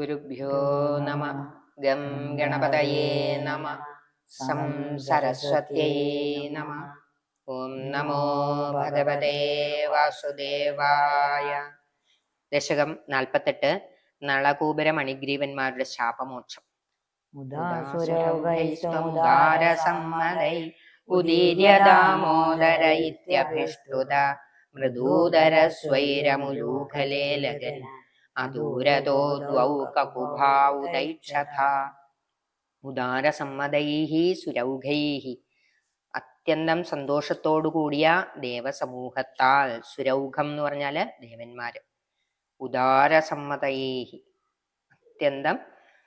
ഗുരുഭ്യോ നമ. ഗം ഗണപതയേ നമ. സം സരസ്വത്യേ നമ. ഓം നമോ ഭഗവതേ വാസുദേവായ. ദശകം നാൽപ്പത്തെട്ട്. നളകൂപര മണിഗ്രീവന്മാരുടെ ശാപമോക്ഷം. മുദാസുരൗകൈസ്തമുദാരസമ്മതൈ ഉദീര്യദാമോദര ഇത്യഭിഷ്ടുത. മൃദൂദര സ്വൈരമുലൂഖലേ ലഗൻ അദൂരതോ ദ്വൗ കകുഭാവുദൈക്ഷഥ ഉദാരസമ്മതൈः സുരൗഘൈः അത്യന്തം സന്തോഷത്തോടു കൂടിയ ദേവസമൂഹത്താൽ സുരൗഘം എന്ന് പറഞ്ഞാൽ ദേവന്മാര്. ഉദാരസമ്മതൈഹി. അത്യന്തം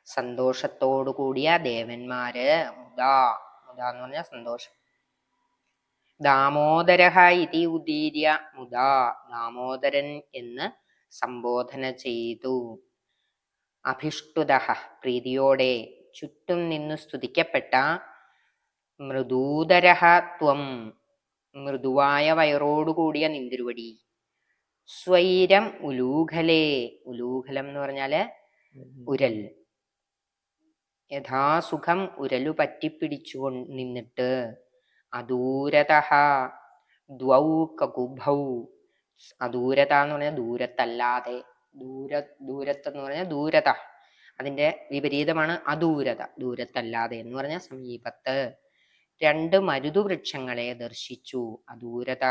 സന്തോഷത്തോടു കൂടിയ ദേവന്മാര് മുദാ. മുദാ എന്ന് പറഞ്ഞാൽ സന്തോഷം. ദാമോദരഹ ഇതി ഉദീര്യ മുദാ. ദാമോദരൻ എന്ന് സംബോധന ചെയ്തു. അഭിഷ്ടുത പ്രീതിയോടെ ചുറ്റും നിന്നു സ്തുതിക്കപ്പെട്ട മൃദൂതരഹ ത്വം മൃദുവായ വയറോടുകൂടിയ നിന്തിരുവടി. സ്വൈരം ഉലൂഖലേ ഉലൂഖലം എന്ന് പറഞ്ഞാൽ ഉരൽ. യഥാസുഖം ഉരലു പറ്റിപ്പിടിച്ചു നിന്നിട്ട്. അദൂരത ദ്വൗ കകുഭൗ. അദൂരത എന്ന് പറഞ്ഞാൽ ദൂരത്തല്ലാതെ ദൂര ദൂരത്തെന്ന് പറഞ്ഞാൽ ദൂരത. അതിന്റെ വിപരീതമാണ് അദൂരത ദൂരത്തല്ലാതെ എന്ന് പറഞ്ഞാൽ സമീപത്ത്. രണ്ട് മരുതുവൃക്ഷങ്ങളെ ദർശിച്ചു. അദൂരത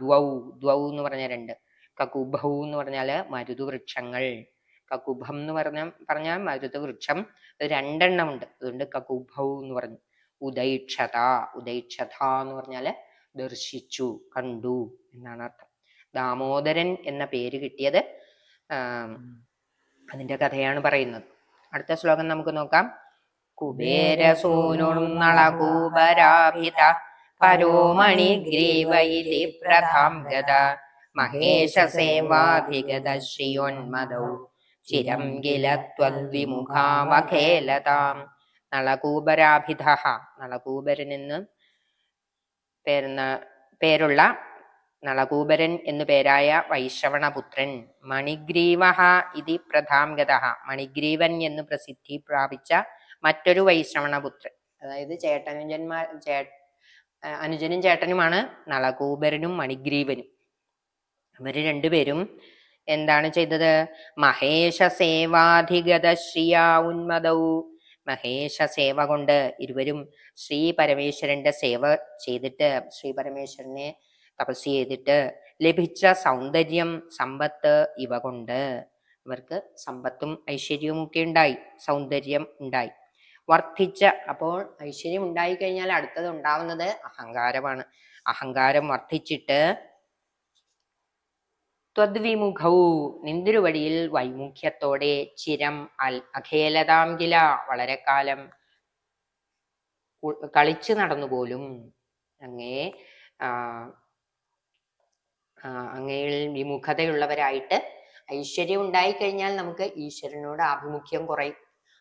ദ്വൗ ദ്വൗ എന്ന് പറഞ്ഞ രണ്ട്. കകുഭൗ എന്ന് പറഞ്ഞാൽ മരുതുവൃക്ഷങ്ങൾ. കകുഭം എന്ന് പറഞ്ഞ പറഞ്ഞാൽ മരുതുവൃക്ഷം. വൃക്ഷം രണ്ടെണ്ണം ഉണ്ട്. അതുകൊണ്ട് കകുഭൗ എന്ന് പറഞ്ഞു. ഉദൈക്ഷത ഉദൈക്ഷത എന്ന് പറഞ്ഞാൽ ദർശിച്ചു കണ്ടു എന്നാണ് അർത്ഥം. ദാമോദരൻ എന്ന പേര് കിട്ടിയത് അതിന്റെ കഥയാണ് പറയുന്നത്. അടുത്ത ശ്ലോകം നമുക്ക് നോക്കാം. കുബേരസൂനുർനളകൂപരാഭിത പരോമണി ഗ്രീവൈതി പ്രഥാം ഗത മഹേശ സേവാധിഗത ശ്രിയോന്മദൗ ചിരം കില ത്വദ്വിമുഖാവഖേലതാം. നളകൂപരാഭിധ നളകൂപരനെന്ന് പേരുന്ന പേരുള്ള നളകൂപരൻ എന്നു പേരായ വൈശ്രവണപുത്രൻ. മണിഗ്രീവ ഇതി പ്രധാംഗത മണിഗ്രീവൻ എന്ന് പ്രസിദ്ധി പ്രാപിച്ച മറ്റൊരു വൈശ്രവണപുത്രൻ. അതായത് ചേട്ടനുജന്മാർ ചേ അനുജനും ചേട്ടനുമാണ് നളകൂപരനും മണിഗ്രീവനും. ഇവർ രണ്ടുപേരും എന്താണ് ചെയ്തത്? മഹേഷ സേവാധിഗത ശ്രീയാ ഉന്മദൗ മഹേഷ സേവ കൊണ്ട് ഇരുവരും ശ്രീ പരമേശ്വരന്റെ സേവ ചെയ്തിട്ട് ശ്രീ പരമേശ്വരനെ തപസ് ചെയ്തിട്ട് ലഭിച്ച സൗന്ദര്യം സമ്പത്ത് ഇവ കൊണ്ട് അവർക്ക് സമ്പത്തും ഐശ്വര്യവും ഒക്കെ ഉണ്ടായി സൗന്ദര്യം ഉണ്ടായി. വർദ്ധിച്ച അപ്പോൾ ഐശ്വര്യം ഉണ്ടായി കഴിഞ്ഞാൽ അടുത്തത് ഉണ്ടാവുന്നത് അഹങ്കാരമാണ്. അഹങ്കാരം വർദ്ധിച്ചിട്ട് ത്വദ്വിമുഖൗ നിന്തിരുവടിയിൽ വൈമുഖ്യത്തോടെ ചിരം അൽ അഖേലതാംകില വളരെ കാലം കളിച്ചു നടന്നുപോലും അങ്ങേ ആ ആ, അങ്ങയിൽ വിമുഖതയുള്ളവരായിട്ട് ഐശ്വര്യം ഉണ്ടായിക്കഴിഞ്ഞാൽ നമുക്ക് ഈശ്വരനോട് ആഭിമുഖ്യം കുറയും.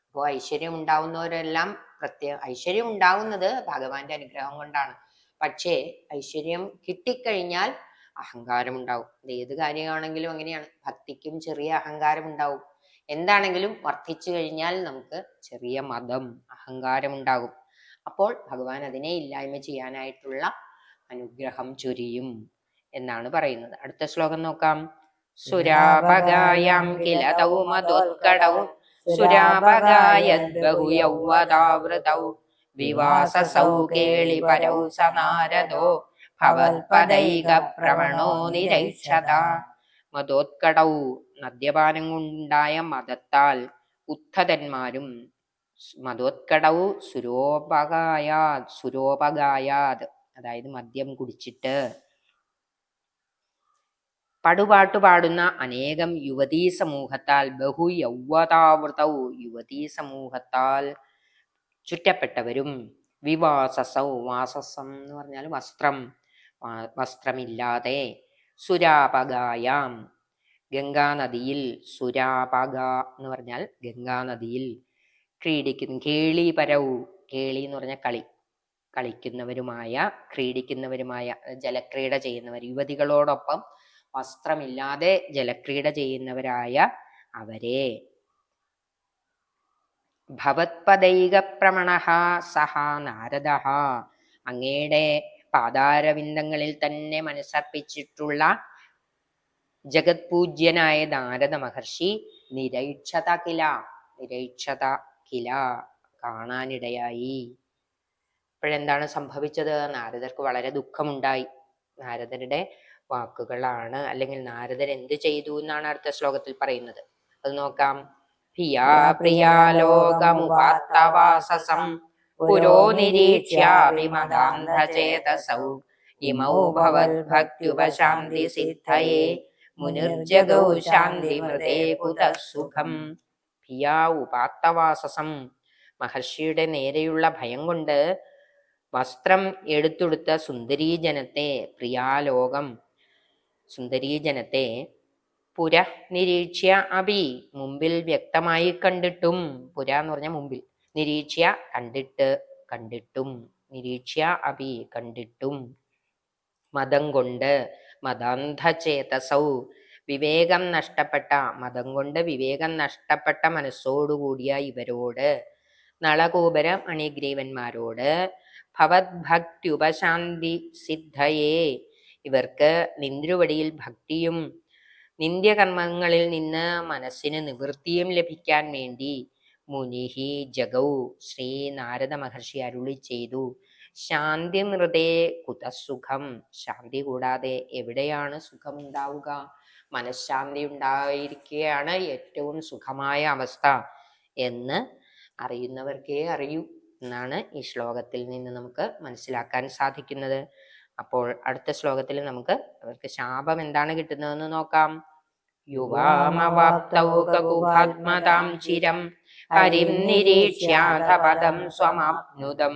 അപ്പോൾ ഐശ്വര്യം ഉണ്ടാവുന്നവരെല്ലാം പ്രത്യേക ഐശ്വര്യം ഉണ്ടാവുന്നത് ഭഗവാന്റെ അനുഗ്രഹം കൊണ്ടാണ്. പക്ഷേ ഐശ്വര്യം കിട്ടിക്കഴിഞ്ഞാൽ അഹങ്കാരം ഉണ്ടാവും. അത് ഏത് കാര്യമാണെങ്കിലും അങ്ങനെയാണ്. ഭക്തിക്കും ചെറിയ അഹങ്കാരം ഉണ്ടാവും. എന്താണെങ്കിലും വർദ്ധിച്ചു കഴിഞ്ഞാൽ നമുക്ക് ചെറിയ മതം അഹങ്കാരം ഉണ്ടാകും. അപ്പോൾ ഭഗവാൻ അതിനെ ഇല്ലായ്മ ചെയ്യാനായിട്ടുള്ള അനുഗ്രഹം ചൊരിയും. എന്നാണ് പറയുന്നത്. അടുത്ത ശ്ലോകം നോക്കാം. കില വിവാസസൗ കേളി പരൗ സനാരദോ. ഭവത്പദൈക പ്രവണോ നിരൈക്ഷത മതോത്കടൗ മദ്യപാനം കൊണ്ടുണ്ടായ മതത്താൽ ഉദ്ധതന്മാരും സ് മതോത്കടൗ സുരോപകായാത് സുരോപകായാത്. അതായത് മദ്യം കുടിച്ചിട്ട് പടുപാട്ടു പാടുന്ന അനേകം യുവതീ സമൂഹത്താൽ ബഹു യൗവതാവൃതൗ യുവതീ സമൂഹത്താൽ ചുറ്റപ്പെട്ടവരും വിവാസസൗ വാസസം എന്ന് പറഞ്ഞാൽ വസ്ത്രം വസ്ത്രമില്ലാതെ സുരാപകായാം. ഗംഗാനദിയിൽ സുരാപക എന്ന് പറഞ്ഞാൽ ഗംഗാനദിയിൽ ക്രീഡിക്കുന്നു കേളി പരവു കേളി എന്ന് പറഞ്ഞാൽ കളി കളിക്കുന്നവരുമായ ക്രീഡിക്കുന്നവരുമായ ജലക്രീഡ ചെയ്യുന്നവർ യുവതികളോടൊപ്പം വസ്ത്രമില്ലാതെ ജലക്രീഡ ചെയ്യുന്നവരായ അവരെ. ഭവത്പദൈക പ്രമണ സഹ നാരദ. അങ്ങയുടെ പാതാരവിന്ദങ്ങളിൽ തന്നെ മനസ്സർപ്പിച്ചിട്ടുള്ള ജഗത്പൂജ്യനായ നാരദ മഹർഷി നിരൈക്ഷത കില നിരൈക്ഷത കില കാണാനിടയായി. ഇപ്പോഴെന്താണ് സംഭവിച്ചത്? നാരദർക്ക് വളരെ ദുഃഖമുണ്ടായി. നാരദരുടെ വാക്കുകളാണ്. അല്ലെങ്കിൽ നാരദർ എന്ത് ചെയ്തു എന്നാണ് അടുത്ത ശ്ലോകത്തിൽ പറയുന്നത്. അത് നോക്കാം. ഹിയാ പ്രിയാലോകമുപാത്തവാസസം പുരോ നിരീക്ഷ്യാഭിമദാന്ധചേതസൗ ഇമൗ ഭവദ്ഭക്ത്യുപശാന്തി സിദ്ധയേ. മുനിർജഗൗ ശാന്തിമൃതേ കുതഃ സുഖം. ഭിയാ ഉപാത്തവാസസം. മഹർഷിയുടെ നേരെയുള്ള ഭയം കൊണ്ട് വസ്ത്രം എടുത്തുടുത്ത സുന്ദരീജനത്തെ പ്രിയാലോകം സുന്ദരീജനത്തെ പുര നിരീക്ഷ്യ അഭി മുമ്പിൽ വ്യക്തമായി കണ്ടിട്ടും. പുര എന്ന് പറഞ്ഞ മുമ്പിൽ. നിരീക്ഷ്യ കണ്ടിട്ട് കണ്ടിട്ടും. നിരീക്ഷ്യ അഭി കണ്ടിട്ടും. മതം കൊണ്ട് മതാന്ധചേതസൗ വിവേകം നഷ്ടപ്പെട്ട മതം കൊണ്ട് വിവേകം നഷ്ടപ്പെട്ട മനസ്സോടുകൂടിയ ഇവരോട് നളകൂപര മണിഗ്രീവന്മാരോട് ഉപശാന്തി സിദ്ധയേ ഇവർക്ക് നിന്ദ്രുവടിയിൽ ഭക്തിയും നിന്ദ്യകർമ്മങ്ങളിൽ നിന്ന് മനസ്സിന് നിവൃത്തിയും ലഭിക്കാൻ വേണ്ടി മുനിഹി ജഗൗ ശ്രീ നാരദ മഹർഷി അരുളി ചെയ്തു. ശാന്തി മൃതേ കുതസുഖം. ശാന്തി കൂടാതെ എവിടെയാണ് സുഖം ഉണ്ടാവുക? മനഃശാന്തി ഉണ്ടായിരിക്കുകയാണ് ഏറ്റവും സുഖമായ അവസ്ഥ എന്ന് അറിയുന്നവർക്കേ അറിയൂ എന്നാണ് ഈ ശ്ലോകത്തിൽ നിന്ന് നമുക്ക് മനസ്സിലാക്കാൻ സാധിക്കുന്നത്. അപ്പോൾ അടുത്ത ശ്ലോകത്തിൽ നമുക്ക് അവർക്ക് ശാപം എന്താണ് കിട്ടുന്നതെന്ന് നോക്കാം. യുവാമവാപ്തൗ കകുഭാത്മതാം ചിരം ഹരിം നിരീക്ഷ്യാഥ പദം സ്വമാപ്നുതം.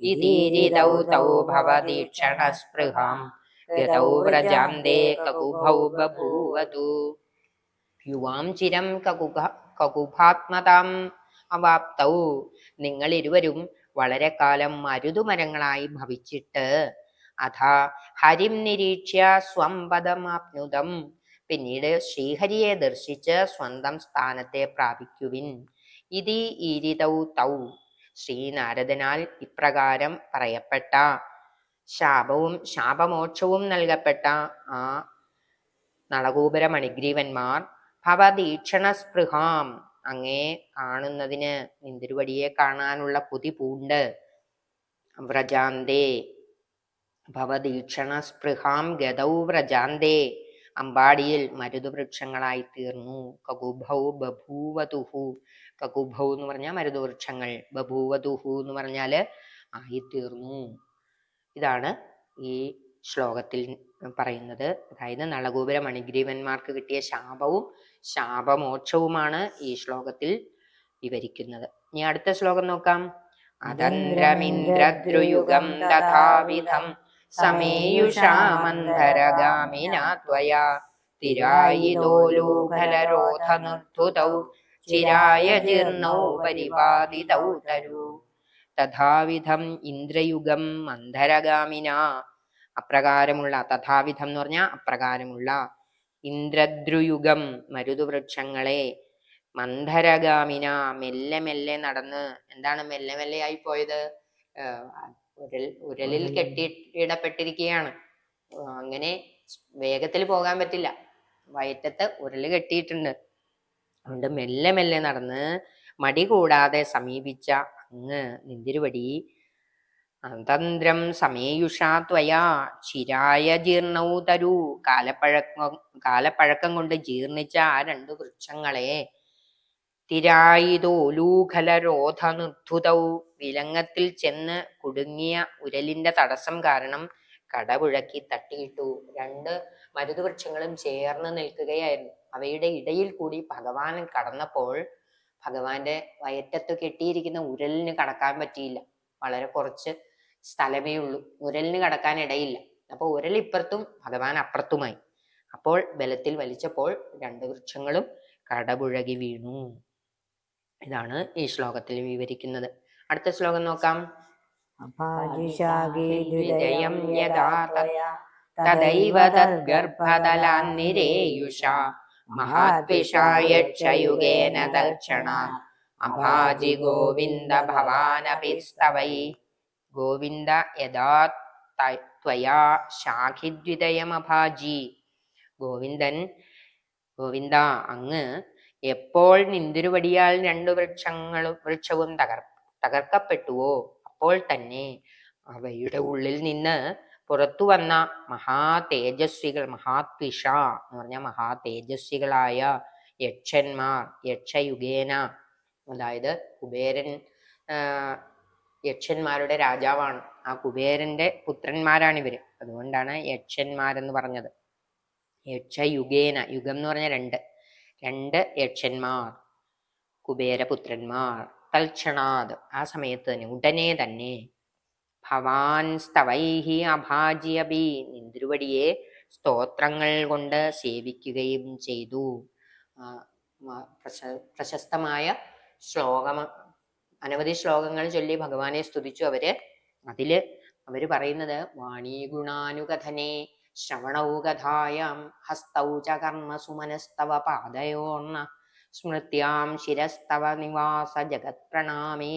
ഇതീരിതൗ തൗ ഭവദീക്ഷണസ്പൃഹാം ഗതൗ വ്രജാന്തേ കകുഭൗ ബഭൂവതു. യുവാം ചിരം കകുക കകുഭാത്മതാം അവാപ്തൗ. നിങ്ങൾ ഇരുവരും വളരെ കാലം മരുതുമരങ്ങളായി ഭവിച്ചിട്ട് അഥാ ഹരിം നിരീക്ഷ്യ സ്വം പദമാപ്നുതം പിന്നീട് ശ്രീഹരിയെ ദർശിച്ച് സ്വന്തം സ്ഥാനത്തെ പ്രാപിക്കുവിൻ. ഇതി ഈരിതൗ തൗ. ശ്രീനാരദനാൽ ഇപ്രകാരം പറയപ്പെട്ട. ശാപവും ശാപമോക്ഷവും നൽകപ്പെട്ട ആ നളകൂപര മണിഗ്രീവന്മാർ ഭവദീക്ഷണസ്പൃഹാം. അങ്ങേ കാണുന്നതിന് നിന്തിരുവടിയെ കാണാനുള്ള കൊതി പൂണ്ട് വ്രജാന്തേ. ഭവദീക്ഷണസ്പൃഹാം ഗതൗ വ്രജാന്തേ. അമ്പാടിയിൽ മരുതുവൃക്ഷങ്ങളായി തീർന്നു കകുഭൗ ബഭൂവതുഹു. കകുഭൗ എന്ന് പറഞ്ഞാൽ മരുതുവൃക്ഷങ്ങൾ ബഭൂവതുഹു എന്ന് പറഞ്ഞാൽ ആയിത്തീർന്നു. ഇതാണ് ഈ ശ്ലോകത്തിൽ പറയുന്നത്. അതായത് നളഗോപുര മണിഗ്രീവന്മാർക്ക് കിട്ടിയ ശാപവും ശാപമോക്ഷവുമാണ് ഈ ശ്ലോകത്തിൽ വിവരിക്കുന്നത്. ഇനി അടുത്ത ശ്ലോകം നോക്കാം. അതന്ത്രമിന്ദ്രദ്രുയുഗം തഥാവിധം സമേയുഷാമന്ധരഗാമിനാ ത്വയാ തിരായിതോലൂഖലരോധനുദ്ധുതൗ ചിരായ ജീർണോ പരിപാതിതൗ തരു തഥാവിധം ഇന്ദ്രയുഗം മന്ധരഗാമിന അപ്രകാരമുള്ള തഥാവിധം എന്ന് പറഞ്ഞാൽ അപ്രകാരമുള്ള ഇന്ദ്രദ്രുയുഗം മരുതുവൃക്ഷങ്ങളെ മന്ധരഗാമിന മെല്ലെ മെല്ലെ നടന്ന് എന്താണ് മെല്ലെ മെല്ലെ ആയി പോയത്? ഉരൽ ഉരലിൽ കെട്ടി കെട്ടിയിടപ്പെട്ടിരിക്കുകയാണ് അങ്ങനെ വേഗത്തിൽ പോകാൻ പറ്റില്ല. വയറ്റത്ത് ഉരൽ കെട്ടിയിട്ടുണ്ട്. അതുകൊണ്ട് മെല്ലെ മെല്ലെ നടന്ന് മടി കൂടാതെ സമീപിച്ച അങ്ങ് നിന്തിരുവടി അതന്ത്രം സമേയുഷാ ത്വയാ ചിരായ ജീർണൗ തരൂ. കാലപ്പഴക്കം കാലപ്പഴക്കം കൊണ്ട് ജീർണിച്ച ആ രണ്ട് വൃക്ഷങ്ങളെ തിരായിതോലൂഖലരോധ നിർദ്ധുതൗ വിലങ്ങത്തിൽ ചെന്ന് കുടുങ്ങിയ ഉരലിന്റെ തടസ്സം കാരണം കടപുഴക്കി തട്ടിയിട്ടു. രണ്ട് മരുതുവൃക്ഷങ്ങളും ചേർന്ന് നിൽക്കുകയായിരുന്നു. അവയുടെ ഇടയിൽ കൂടി ഭഗവാൻ കടന്നപ്പോൾ ഭഗവാന്റെ വയറ്റത്ത് കെട്ടിയിരിക്കുന്ന ഉരലിന് കടക്കാൻ പറ്റിയില്ല. വളരെ കുറച്ച് സ്ഥലമേ ഉള്ളൂ. ഉരലിന് കടക്കാൻ ഇടയില്ല. അപ്പോൾ ഉരൽ ഇപ്പുറത്തും ഭഗവാൻ അപ്പുറത്തുമായി. അപ്പോൾ ബലത്തിൽ വലിച്ചപ്പോൾ രണ്ട് വൃക്ഷങ്ങളും കടപുഴകി വീണു. ഇതാണ് ഈ ശ്ലോകത്തിൽ വിവരിക്കുന്നത്. അടുത്ത ശ്ലോകം നോക്കാം. യഥാ തദൈവ തദ്ഗർഭതലാന്നിരേയുഷ. മഹാത്വിഷായക്ഷയുഗേന ദക്ഷണ അഭാജി ഗോവിന്ദ ഭവാനപി സ്തവൈ. ഗോവിന്ദ യഥാ ത്വയാ ശാഖിദ്വിതയമഭാജി ഗോവിന്ദൻ ഗോവിന്ദ അങ്ങ് എപ്പോൾ നിന്തിരുവടിയാൽ രണ്ടു വൃക്ഷങ്ങളും വൃക്ഷവും തകർ തകർക്കപ്പെട്ടുവോ? അപ്പോൾ തന്നെ അവയുടെ ഉള്ളിൽ നിന്ന് പുറത്തു വന്ന മഹാ തേജസ്വികൾ മഹാത്വിഷ എന്ന് പറഞ്ഞ മഹാ തേജസ്വികളായ യക്ഷന്മാർ യക്ഷയുഗേന അതായത് കുബേരൻ യക്ഷന്മാരുടെ രാജാവാണ്. ആ കുബേരന്റെ പുത്രന്മാരാണ് ഇവർ. അതുകൊണ്ടാണ് യക്ഷന്മാരെന്ന് പറഞ്ഞത്. യക്ഷയുഗേന യുഗം എന്ന് പറഞ്ഞ രണ്ട്. രണ്ട് യക്ഷന്മാർ കുബേരപുത്രന്മാർ. തൽക്ഷണാത്. ആ സമയത്ത് തന്നെ ഉടനെ തന്നെ ഭവാൻ സ്തവൈഹി അഭാജ്യബി നിന്തിരുവടിയെ സ്തോത്രങ്ങൾ കൊണ്ട് സേവിക്കുകയും ചെയ്തു. പ്രശസ്തമായ ശ്ലോകം അനവധി ശ്ലോകങ്ങൾ ചൊല്ലി ഭഗവാനെ സ്തുതിച്ചു. അവർ അതിൽ അവർ പറയുന്നത് വാണീഗുണാനുകഥനെ ശ്രവണൗകഥായം ശ്രവണൗ കഥായാം ഹസ്തൗ ച സുമനസ്തവ മനസ്തവ പാദയോർണ സ്മൃത്യാം ശിരസ്തവ നിവാസ ജഗത് പ്രണാമേ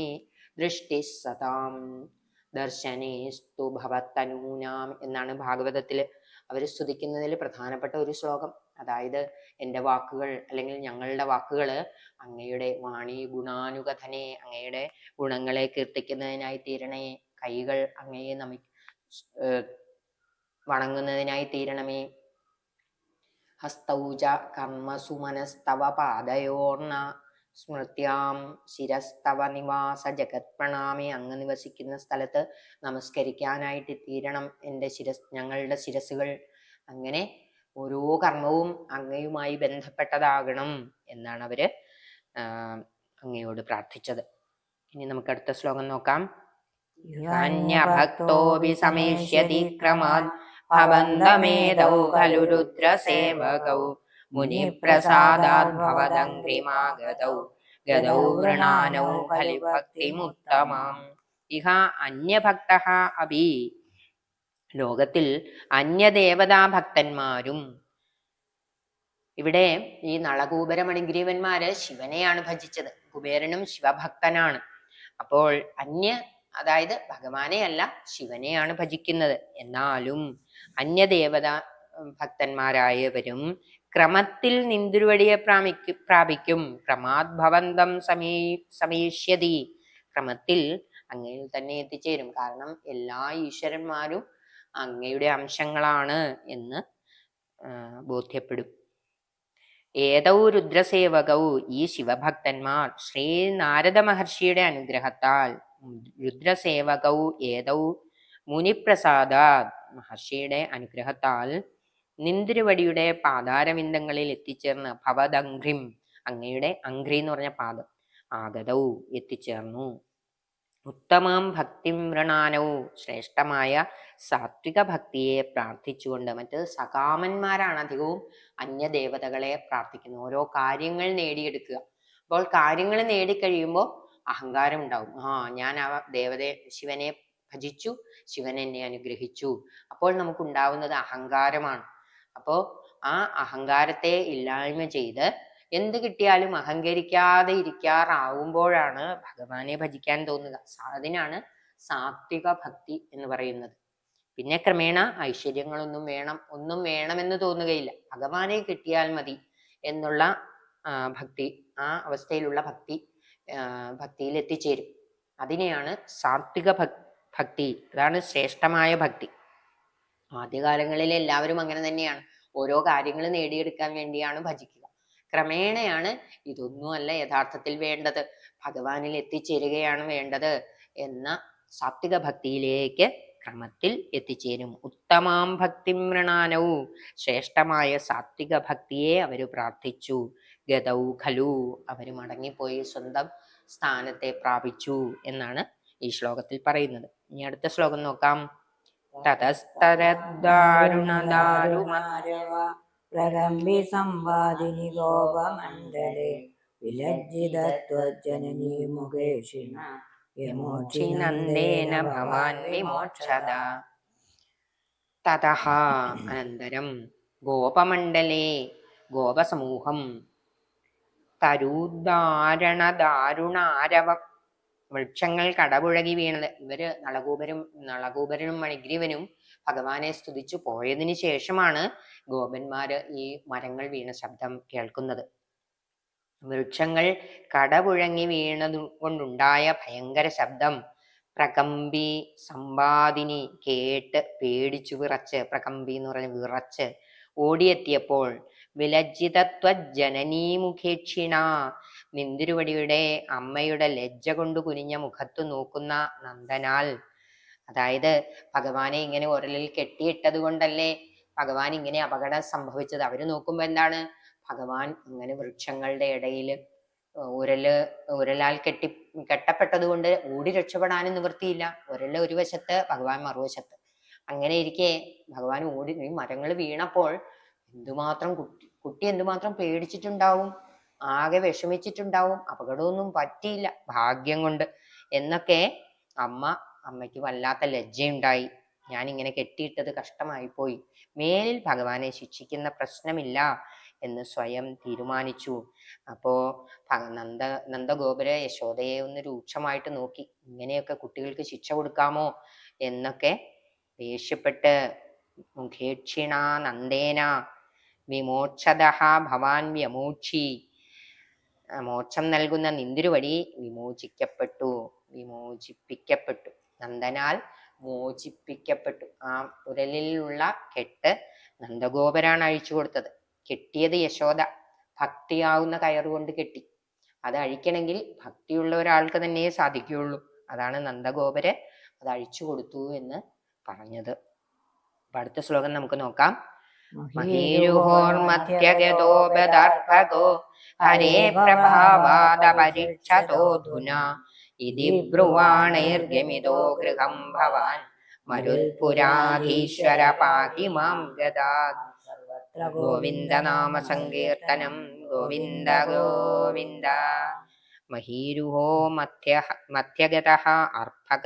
ദൃഷ്ടി സതാം ദർശനേസ്തു ഭവത്തനൂനാം എന്നാണ് ഭാഗവതത്തിൽ അവർ സ്തുതിക്കുന്നതിൽ പ്രധാനപ്പെട്ട ഒരു ശ്ലോകം. അതായത് എന്റെ വാക്കുകൾ അല്ലെങ്കിൽ ഞങ്ങളുടെ വാക്കുകൾ അങ്ങയുടെ വാണി ഗുണാനുകഥനെ അങ്ങയുടെ ഗുണങ്ങളെ കീർത്തിക്കുന്നതിനായി തീരണേ കൈകൾ അങ്ങയെ നമി വണങ്ങുന്നതിനായി തീരണമേ ഹസ്തൗജ കർമ്മസു മനസ്തവ പാദയോർണ സ്മൃത്യാം ശിരസ്തവ നിവാസ ജഗത് പ്രണാമി അങ്ങ് നിവസിക്കുന്ന സ്ഥലത്ത് നമസ്കരിക്കാനായിട്ട് തീരണം എന്റെ ശിരസ് ഞങ്ങളുടെ ശിരസുകൾ അങ്ങനെ ഓരോ കർമ്മവും അങ്ങയുമായി ബന്ധപ്പെട്ടതാകണം എന്നാണ് അവർ അങ്ങയോട് പ്രാർത്ഥിച്ചത്. ഇനി നമുക്ക് അടുത്ത ശ്ലോകം നോക്കാം. സമേഷ്യതി ഭവന്തമേതൗ ഖലു രുദ്രസേവകൗ. ഭവദംഘ്രിമാഗതൗ ഗതൗ വൃണാനൗ ഖലു ഭക്തിമുത്തമാം ഇഹ അന്യഭക്തഃ അഭി. ലോകത്തിൽ അന്യദേവതാ ഭക്തന്മാരും ഇവിടെ ഈ നളകൂപരമണിഗ്രീവന്മാര് ശിവനെയാണ് ഭജിച്ചത്. കുബേരനും ശിവഭക്തനാണ്. അപ്പോൾ അന്യ അതായത് ഭഗവാനെ അല്ല ശിവനെയാണ് ഭജിക്കുന്നത്. എന്നാലും അന്യദേവത ഭക്തന്മാരായവരും ക്രമത്തിൽ നിന്തിരുവടിയെ പ്രാപിക്കും പ്രാപിക്കും. ക്രമാദ്ഭവന്തം സമീ സമീഷ്യതി. ക്രമത്തിൽ അങ്ങയിൽ തന്നെ എത്തിച്ചേരും. കാരണം എല്ലാ ഈശ്വരന്മാരും അങ്ങയുടെ അംശങ്ങളാണ് എന്ന് ബോധ്യപ്പെടും. ഏതൗ രുദ്രസേവകൗ ഈ ശിവഭക്തന്മാർ ശ്രീ നാരദ മഹർഷിയുടെ അനുഗ്രഹത്താൽ രുദ്രസേവകൗ ഏതൗ മുനിപ്രസാദാത് മഹർഷിയുടെ അനുഗ്രഹത്താൽ നിന്തിരുവടിയുടെ പാതാരവിന്ദങ്ങളിൽ എത്തിച്ചേർന്ന് ഭവദംഘ്രിം അങ്ങയുടെ അംഘ്രി എന്ന് പറഞ്ഞ പാദം ആഗതൗ എത്തിച്ചേർന്നു. ഉത്തമാം ഭക്തിം വൃണാനവും ശ്രേഷ്ഠമായ സാത്വിക ഭക്തിയെ പ്രാർത്ഥിച്ചുകൊണ്ട് മറ്റ് സകാമന്മാരാണ് അധികവും അന്യദേവതകളെ പ്രാർത്ഥിക്കുന്നത്. ഓരോ കാര്യങ്ങൾ നേടിയെടുക്കുക. അപ്പോൾ കാര്യങ്ങൾ നേടിക്കഴിയുമ്പോൾ അഹങ്കാരം ഉണ്ടാകും ആ ഞാൻ ആ ദേവതയെ ശിവനെ ഭജിച്ചു ശിവൻ എന്നെ അനുഗ്രഹിച്ചു. അപ്പോൾ നമുക്ക് നമുക്കുണ്ടാവുന്നത് അഹങ്കാരമാണ്. അപ്പോ ആ അഹങ്കാരത്തെ ഇല്ലായ്മ ചെയ്ത് എന്ത് കിട്ടിയാലും അഹങ്കരിക്കാതെ ഇരിക്കാറാവുമ്പോഴാണ് ഭഗവാനെ ഭജിക്കാൻ തോന്നുക. അതിനാണ് സാത്വിക ഭക്തി എന്ന് പറയുന്നത്. പിന്നെ ക്രമേണ ഐശ്വര്യങ്ങളൊന്നും വേണം ഒന്നും വേണമെന്ന് തോന്നുകയില്ല. ഭഗവാനെ കിട്ടിയാൽ മതി എന്നുള്ള ഭക്തി ആ അവസ്ഥയിലുള്ള ഭക്തി ഭക്തിയിൽ എത്തിച്ചേരും അതിനെയാണ് സാത്വിക ഭക് ഭക്തി. അതാണ് ശ്രേഷ്ഠമായ ഭക്തി. ആദ്യകാലങ്ങളിൽ എല്ലാവരും അങ്ങനെ തന്നെയാണ്. ഓരോ കാര്യങ്ങൾ നേടിയെടുക്കാൻ വേണ്ടിയാണ് ഭജിക്കുക. ക്രമേണയാണ് ഇതൊന്നുമല്ല യഥാർത്ഥത്തിൽ വേണ്ടത്. ഭഗവാനിൽ എത്തിച്ചേരുകയാണ് വേണ്ടത് എന്ന സാത്വിക ഭക്തിയിലേക്ക് ക്രമത്തിൽ എത്തിച്ചേരും. ഉത്തമാം ഭക്തി മൃണാനവും ശ്രേഷ്ഠമായ സാത്വിക ഭക്തിയെ അവർ പ്രാർത്ഥിച്ചു. ഗതൗ ഖലു അവർ മടങ്ങിപ്പോയി സ്വന്തം സ്ഥാനത്തെ പ്രാപിച്ചു എന്നാണ് ഈ ശ്ലോകത്തിൽ പറയുന്നത്. ഇനി അടുത്ത ശ്ലോകം നോക്കാം. സംവാദിനി ഗോപമണ്ഡലേ ഭവാൻ അനന്തരം ഗോപമണ്ഡലേ ഗോപസമൂഹം തരൂദ്ധാരണ ആരവ വൃക്ഷങ്ങൾ കടപുഴകി വീണത്. ഇവർ നളകൂപരും നളകൂപരനും മണിഗ്രീവനും ഭഗവാനെ സ്തുതിച്ചു പോയതിനു ശേഷമാണ് ഗോപന്മാര് ഈ മരങ്ങൾ വീണ ശബ്ദം കേൾക്കുന്നത്. വൃക്ഷങ്ങൾ കടപുഴങ്ങി വീണതു കൊണ്ടുണ്ടായ ഭയങ്കര ശബ്ദം പ്രകമ്പി സമ്പാദിനി കേട്ട് പേടിച്ചു വിറച്ച് പ്രകമ്പി എന്ന് പറഞ്ഞ വിറച്ച് ഓടിയെത്തിയപ്പോൾ വിലജ്ജിതത്വജനനീമുഖേക്ഷിണ നിന്തിരുവടിയുടെ അമ്മയുടെ ലജ്ജ കൊണ്ട് കുനിഞ്ഞ മുഖത്തു നോക്കുന്ന നന്ദനാൽ. അതായത് ഭഗവാനെ ഇങ്ങനെ ഉരലിൽ കെട്ടിയിട്ടത് കൊണ്ടല്ലേ ഭഗവാൻ ഇങ്ങനെ അപകടം സംഭവിച്ചത്? അവർ നോക്കുമ്പോ എന്താണ്? ഭഗവാൻ ഇങ്ങനെ വൃക്ഷങ്ങളുടെ ഇടയിൽ ഉരൽ ഉരലാൽ കെട്ടി കെട്ടപ്പെട്ടത് കൊണ്ട് ഓടി രക്ഷപ്പെടാനും നിവൃത്തിയില്ല. ഉരൽ ഒരു വശത്ത് ഭഗവാൻ മറുവശത്ത്. അങ്ങനെ ഇരിക്കെ ഭഗവാൻ ഓടി മരങ്ങൾ വീണപ്പോൾ എന്തുമാത്രം കുട്ടി കുട്ടി എന്തുമാത്രം പേടിച്ചിട്ടുണ്ടാവും? ആകെ വിഷമിച്ചിട്ടുണ്ടാവും. അപകടമൊന്നും പറ്റിയില്ല. ഭാഗ്യം കൊണ്ട്. എന്നൊക്കെ അമ്മ അമ്മയ്ക്ക് വല്ലാത്ത ലജ്ജയുണ്ടായി. ഞാൻ ഇങ്ങനെ കെട്ടിയിട്ടത് കഷ്ടമായി പോയി മേലിൽ ഭഗവാനെ ശിക്ഷിക്കുന്ന പ്രശ്നമില്ല എന്ന് സ്വയം തീരുമാനിച്ചു. അപ്പോ നന്ദ നന്ദഗോപുര യശോദയെ ഒന്ന് രൂക്ഷമായിട്ട് നോക്കി. ഇങ്ങനെയൊക്കെ കുട്ടികൾക്ക് ശിക്ഷ കൊടുക്കാമോ? എന്നൊക്കെ ദേഷ്യപ്പെട്ട് മുഖേക്ഷിണ നന്ദേന വിമോക്ഷത ഭവാൻ വ്യമോക്ഷി. മോക്ഷം നൽകുന്ന നിന്തിരുവടി വിമോചിക്കപ്പെട്ടു. വിമോചിപ്പിക്കപ്പെട്ടു. നന്ദനാൽ മോചിപ്പിക്കപ്പെട്ടു. ആ ഉരലിലുള്ള കെട്ട് നന്ദഗോപരാണ് അഴിച്ചു കൊടുത്തത്. കെട്ടിയത് യശോദ. ഭക്തിയാവുന്ന കയറുകൊണ്ട് കെട്ടി. അത് അഴിക്കണമെങ്കിൽ ഭക്തിയുള്ള ഒരാൾക്ക് തന്നെ സാധിക്കുകയുള്ളൂ. അതാണ് നന്ദഗോപര് അത് അഴിച്ചു കൊടുത്തു എന്ന് പറഞ്ഞത്. അപ്പൊ അടുത്ത ശ്ലോകം നമുക്ക് നോക്കാം. മഹീരുഹോർമധ്യഗതോപദർഭഗോ ഹരേ പ്രഭാവാദപരിക്ഷതോധുന ഇതി ബ്രുവാണൈർഗമിതോ ഗൃഹം ഭവാൻ മരുത്പുരാധീശ്വര പാഹി മാം ഗതാത് ഗോവിന്ദ നാമ സങ്കീർത്തനം ഗോവിന്ദ ഗോവിന്ദ മഹീരുഹോ മധ്യ മധ്യഗത അർഭക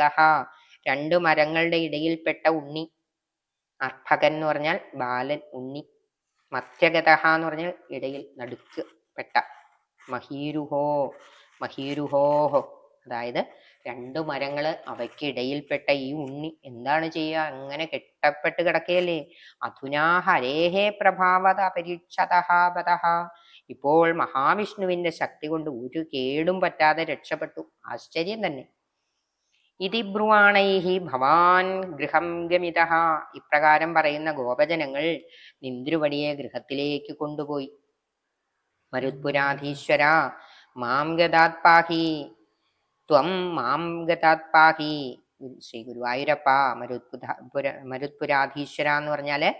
രണ്ടു മരങ്ങളുടെ ഇടയിൽപ്പെട്ട ഉണ്ണി അർഭകൻ എന്ന് പറഞ്ഞാൽ ബാലൻ ഉണ്ണി മധ്യഗതഹ എന്ന് പറഞ്ഞാൽ ഇടയിൽ നടുക്ക് പെട്ട മഹീരുഹോ മഹീരുഹോഹോ. അതായത് രണ്ടു മരങ്ങൾ അവയ്ക്ക് ഇടയിൽപ്പെട്ട ഈ ഉണ്ണി എന്താണ് ചെയ്യുക? അങ്ങനെ കെട്ടപ്പെട്ട് കിടക്കുകയല്ലേ? അധുനാ ഹരേഹേ പ്രഭാവത പരീക്ഷതഹാപതഹ ഇപ്പോൾ മഹാവിഷ്ണുവിന്റെ ശക്തി കൊണ്ട് ഒരു കേടും പറ്റാതെ രക്ഷപ്പെട്ടു. ആശ്ചര്യം തന്നെ. ഇതി ബ്രുവാണൈഹി ഭവാൻ ഗൃഹം ഗമിത ഇപ്രകാരം പറയുന്ന ഗോപജനങ്ങൾ നിന്ദ്രുവടിയെ ഗൃഹത്തിലേക്ക് കൊണ്ടുപോയി. മരുത്പുരാധീശ്വര മാം ഗതാത്പാഹി ത്വം മാം ഗതാത്പാഹി. ശ്രീ ഗുരുവായൂരപ്പ മരുത്പുര പുര- മരുത്പുരാധീശ്വര എന്ന് പറഞ്ഞാൽ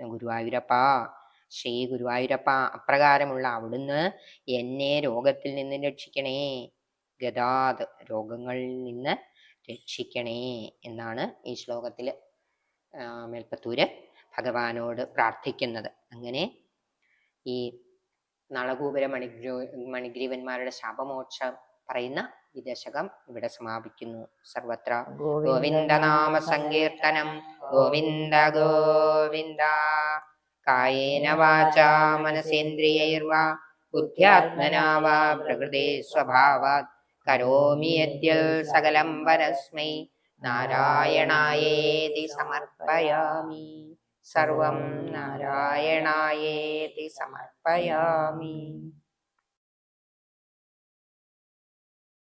ഗുരുവായൂരപ്പ ശ്രീ ഗുരുവായൂരപ്പ. അപ്രകാരമുള്ള അവിടുന്ന് എന്നെ രോഗത്തിൽ നിന്ന് രക്ഷിക്കണേ. ഗതാത് രോഗങ്ങളിൽ നിന്ന് രക്ഷിക്കണേ എന്നാണ് ഈ ശ്ലോകത്തിൽ മേൽപ്പത്തൂര് ഭഗവാനോട് പ്രാർത്ഥിക്കുന്നത്. അങ്ങനെ ഈ നളകൂപര മണിഗ്രോ മണിഗ്രീവന്മാരുടെ ശാപമോക്ഷം പറയുന്ന ഈ ദശകം ഇവിടെ സമാപിക്കുന്നു. സർവത്ര ഗോവിന്ദനാമ സങ്കീർത്തനം. ഗോവിന്ദ ഗോവിന്ദ. കായേന വാച മനസേന്ദ്രിയൈർവാ. ബുദ്ധ്യാത്മനാ വാ പ്രകൃതേ സ്വഭാവാത്. കരോമി യദ്യൽ സകലം പരസ്മൈ നാരായണായേതി സമർപ്പയാമി. സർവം നാരായണായേതി സമർപ്പയാമി.